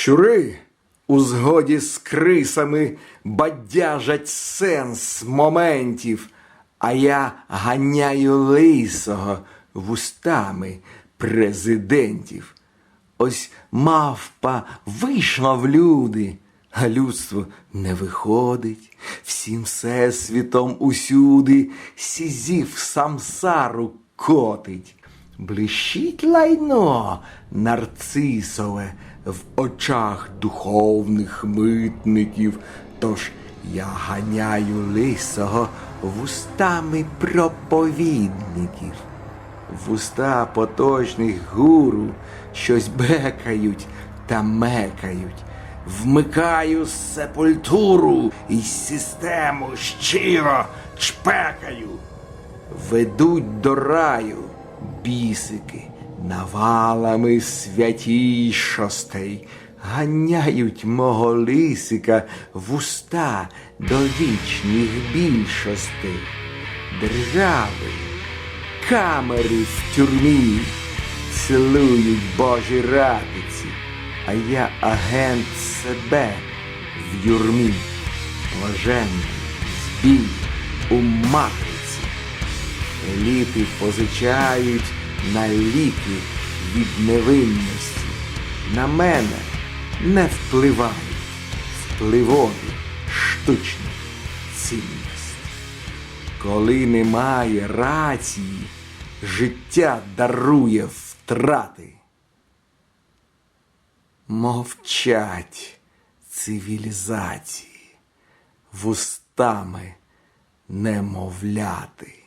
Щури у згоді з крисами бадяжать сенс моментів, а я ганяю лисого вустами президентів. Ось мавпа вийшла в люди, а людство не виходить. Всім всесвітом усюди сізів самсару котить. Блищить лайно нарцисове в очах духовних митників. Тож я ганяю лисого вустами проповідників. Вуста поточних гуру щось бекають та мекають. Вмикаю сепультуру і систему щиро чпекаю. Ведуть до раю бісики навалами святішостей, ганяють мого лисика в уста до вічних більшостей. Держави, камери в тюрмі цілують божі радиці, а я агент себе в юрмі, блаженний збій у матриці. Еліти позичають на ліки від невинності. На мене не впливають впливові штучні цінності. Коли немає рації, життя дарує втрати. Мовчать цивілізації вустами немовляти.